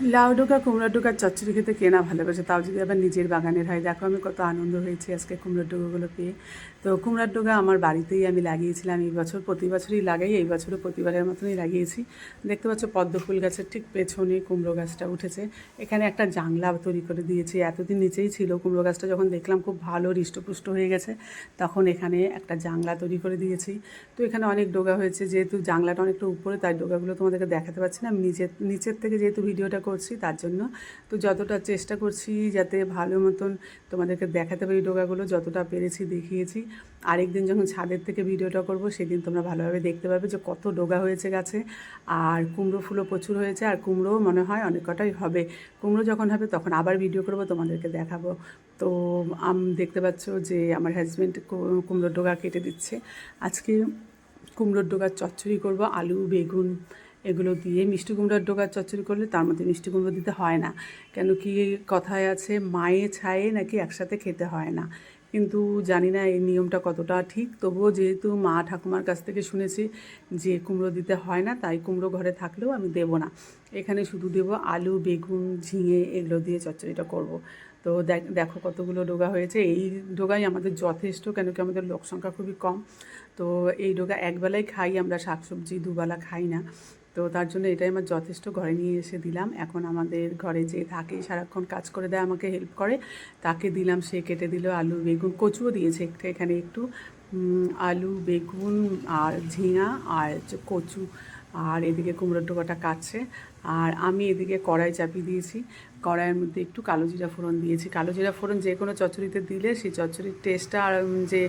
লাউ ডোকা কুমড়ো ডোকার চচ্চড়ি খেতে কেনা ভালোবাসে? তাও যদি আবার নিজের বাগানের হয়। দেখো আমি কত আনন্দ হয়েছি আজকে কুমড়োর ডোকাগুলো পেয়ে। তো কুমড়ার ডোকা আমার বাড়িতেই আমি লাগিয়েছিলাম। এই বছর প্রতি বছরই লাগাই, এই বছরও প্রতিবারের মতনই লাগিয়েছি। দেখতে পাচ্ছ পদ্ম ফুল গাছের ঠিক পেছনে কুমড়ো গাছটা উঠেছে। এখানে একটা জাংলা তৈরি করে দিয়েছি। এতদিন নিচেই ছিল কুমড়ো গাছটা। যখন দেখলাম খুব ভালো হৃষ্টপুষ্ট হয়ে গেছে, তখন এখানে একটা জাংলা তৈরি করে দিয়েছি। তো এখানে অনেক ডোগা হয়েছে। যেহেতু জাংলাটা অনেকটা উপরে, তাই ডোগাগুলো তোমাদেরকে দেখাতে পারছি না। নিচের নিচের থেকে যেহেতু ভিডিওটা করছি, তার জন্য তো যতটা চেষ্টা করছি যাতে ভালো মতন তোমাদেরকে দেখাতে পারি ডোগাগুলো, যতটা পেরেছি দেখিয়েছি। আরেকদিন যখন ছাদের থেকে ভিডিওটা করব, সেদিন তোমরা ভালোভাবে দেখতে পাবে যে কত ডোগা হয়েছে গাছে। আর কুমড়ো ফুলও প্রচুর হয়েছে, আর কুমড়োও মনে হয় অনেক কটাই হবে। কুমড়ো যখন হবে তখন আবার ভিডিও করব, তোমাদেরকে দেখাবো। তো, আম, দেখতে পাচ্ছ যে আমার হাজব্যান্ড কুমড়োর ডোগা কেটে দিচ্ছে। আজকে কুমড়োর ডোগার চচ্চড়ি করব, আলু, বেগুন এগুলো দিয়ে মিষ্টি কুমড়োর ডোকার চচ্চড়ি করলে তার মধ্যে মিষ্টি কুমড়ো দিতে হয় না। কেন কি কথায় আছে, মায়ে ছায়ে নাকি একসাথে খেতে হয় না। কিন্তু জানি না এই নিয়মটা কতটা ঠিক। তবুও যেহেতু মা ঠাকুমার কাছ থেকে শুনেছি যে কুমড়ো দিতে হয় না, তাই কুমড়ো ঘরে থাকলেও আমি দেবো না। এখানে শুধু দেবো আলু, বেগুন, ঝিঙে এগুলো দিয়ে চচ্চড়িটা করব। তো দেখো কতগুলো ডোগা হয়েছে। এই ডোগাই আমাদের যথেষ্ট, কেন কি আমাদের লোক সংখ্যা খুবই কম। তো এই ডোগা একবেলাই খাই, আমরা শাকসবজি দুবেলা খাই না। তো তার জন্য এটাই আমার যথেষ্ট ঘরে নিয়ে এসে দিলাম। এখন আমাদের ঘরে যে থাকে, সারাক্ষণ কাজ করে দেয়, আমাকে হেল্প করে। তাকে দিলাম, সে কেটে দিল আলু, বেগুন, কচুও দিয়েছে এখানে একটু। আলু, বেগুন আর ঝিঙা আর কচু। আর এদিকে কুমড়োর টুকাটা কাটছে। আর আমি এদিকে কড়াই চাপিয়ে দিয়েছি। কড়াইয়ের মধ্যে একটু কালো জিরা ফোড়ন দিয়েছি। কালো জিরা ফোড়ন যে কোনো চচ্চড়িতে দিলে সেই চচ্চড়ির টেস্টটা আর যে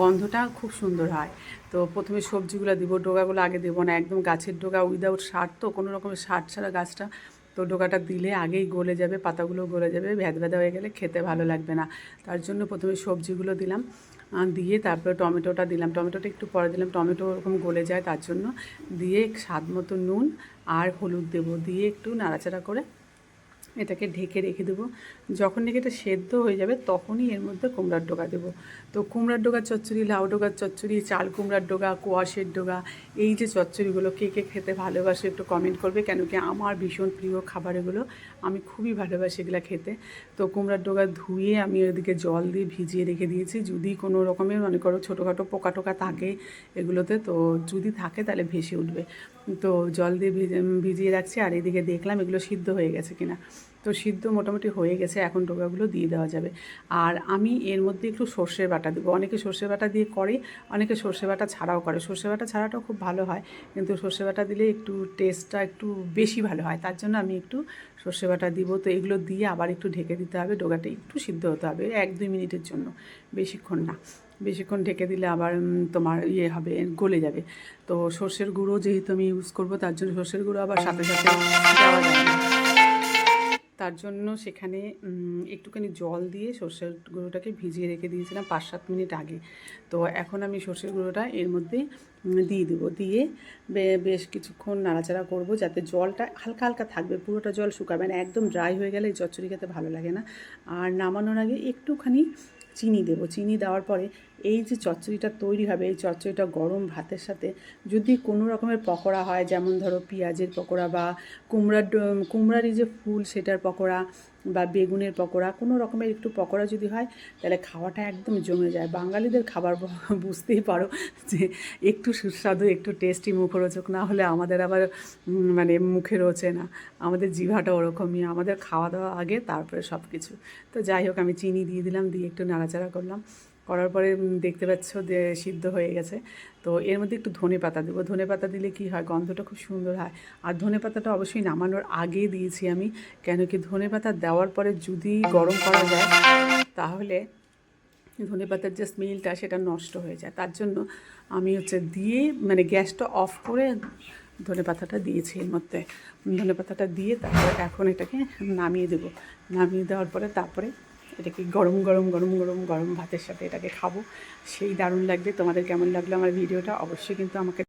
গন্ধটা খুব সুন্দর হয়। তো প্রথমে সবজিগুলো দিব, ডোগাগুলো আগে দেবো না। একদম গাছের ডোগা উইদাউট সার তো, কোনো রকমের সার ছাড়া গাছটা তো ডোকাটা দিলে আগেই গলে যাবে পাতাগুলো গলে যাবে, ভেদ ভেদা হয়ে গেলে খেতে ভালো লাগবে না। তার জন্য প্রথমে সবজিগুলো দিলাম দিয়ে তারপরে টমেটোটা দিলাম। টমেটোটা একটু পরে দিলাম, টমেটো ওরকম গলে যায় তার জন্য। দিয়ে স্বাদ মতো নুন আর হলুদ দেবো, দিয়ে একটু নাড়াচাড়া করে এটাকে ঢেকে রেখে দেবো। যখন নাকি এটা সেদ্ধ হয়ে যাবে, তখনই এর মধ্যে কুমড়ার ডোকা দেবো। তো কুমড়ার ডোগার চচ্চড়ি, লাউ ডোগার চচ্চড়ি, চাল কুমড়ার ডোগা, কোয়াশের ডোগা, এই যে চচ্চড়িগুলো কে কে খেতে ভালোবাসে একটু কমেন্ট করবে, কেন কি আমার ভীষণ প্রিয় খাবার এগুলো। আমি খুবই ভালোবাসি এগুলো খেতে। তো কুমড়ার ডোগা ধুয়ে আমি ওদিকে জল দিয়ে ভিজিয়ে রেখে দিয়েছি। যদি কোনো রকমের মনে করো ছোটোখাটো পোকা টোকা থাকে এগুলোতে, তো যদি থাকে তাহলে ভেসে উঠবে। তো জল দিয়ে ভিজিয়ে রাখছি আর এদিকে দেখলাম এগুলো সিদ্ধ হয়ে গেছে কিনা। তো সিদ্ধ মোটামুটি হয়ে গেছে, এখন ডোকাগুলো দিয়ে দেওয়া যাবে। আর আমি এর মধ্যে একটু সর্ষের বাটা দেবো। অনেকে সর্ষে বাটা দিয়ে করে, অনেকে সর্ষে বাটা ছাড়াও করে। সর্ষে বাটা ছাড়াটাও খুব ভালো হয়, কিন্তু সর্ষে বাটা দিলে একটু টেস্টটা একটু বেশি ভালো হয়। তার জন্য আমি একটু সর্ষে বাটা দিব। তো এগুলো দিয়ে আবার একটু ঢেকে দিতে হবে। ডোকাটা একটু সিদ্ধ হতে হবে এক দুই মিনিটের জন্য, বেশিক্ষণ না। বেশিক্ষণ ঢেকে দিলে আবার তোমার ইয়ে হবে, গলে যাবে। তো সর্ষের গুঁড়ো যেহেতু আমি ইউজ করব, তার জন্য সর্ষের গুঁড়ো আবার সাথে সাথে দেওয়া না। তার জন্য সেখানে একটুখানি জল দিয়ে সর্ষের গুঁড়োটাকে ভিজিয়ে রেখে দিয়েছিলাম পাঁচ সাত মিনিট আগে। তো এখন আমি সর্ষের গুঁড়োটা এর মধ্যে দিয়ে দেবো। দিয়ে বেশ কিছুক্ষণ নাড়াচাড়া করব যাতে জলটা হালকা হালকা থাকবে, পুরোটা জল শুকাবে না। একদম ড্রাই হয়ে গেলে চচ্চড়ি খেতে ভালো লাগে না। আর নামানোর আগে একটুখানি চিনি দেবো। চিনি দেওয়ার পরে এই যে চচ্চড়িটা তৈরি হবে, এই চচ্চড়িটা গরম ভাতের সাথে যদি কোনো রকমের পকোড়া হয়, যেমন ধরো পেঁয়াজের পকোড়া বা কুমড়ার কুমড়ারই যে ফুল সেটার পকোড়া বা বেগুনের পকোড়া, কোনো রকমের একটু পকোড়া যদি হয়, তাহলে খাওয়াটা একদম জমে যায়। বাঙালিদের খাবার বুঝতেই পারো যে একটু সুস্বাদু, একটু টেস্টি মুখরোচক, না হলে আমাদের আবার মানে মুখে রোচে না। আমাদের জিভাটা ওরকমই, আমাদের খাওয়া দাওয়া আগে, তারপরে সব কিছু তো যাই হোক, আমি চিনি দিয়ে দিলাম, দিয়ে একটু নাড়াচাড়া করলাম। করার পরে দেখতে পাচ্ছ যে সিদ্ধ হয়ে গেছে। তো এর মধ্যে একটু ধনে পাতা দেবো। ধনে পাতা দিলে কি হয়? গন্ধটা খুব সুন্দর হয়। আর ধনে পাতাটা অবশ্যই নামানোর আগে দিয়েছি আমি। কেন কি ধনে পাতা দেওয়ার পরে যদি গরম করা যায়, তাহলে ধনে পাতার যে স্মেলটা, সেটা নষ্ট হয়ে যায়। তার জন্য আমি হচ্ছে দিয়ে মানে গ্যাসটা অফ করে ধনে পাতাটা দিয়েছি এর মধ্যে। ধনে পাতাটা দিয়ে তারপরে এখন এটাকে নামিয়ে দেবো। নামিয়ে দেওয়ার পরে তারপরে এটাকে গরম গরম গরম গরম গরম ভাতের সাথে এটাকে খাব। সেই দারুণ লাগবে। তোমাদের কেমন লাগল আমার ভিডিওটা? অবশ্যই কিন্তু আমাকে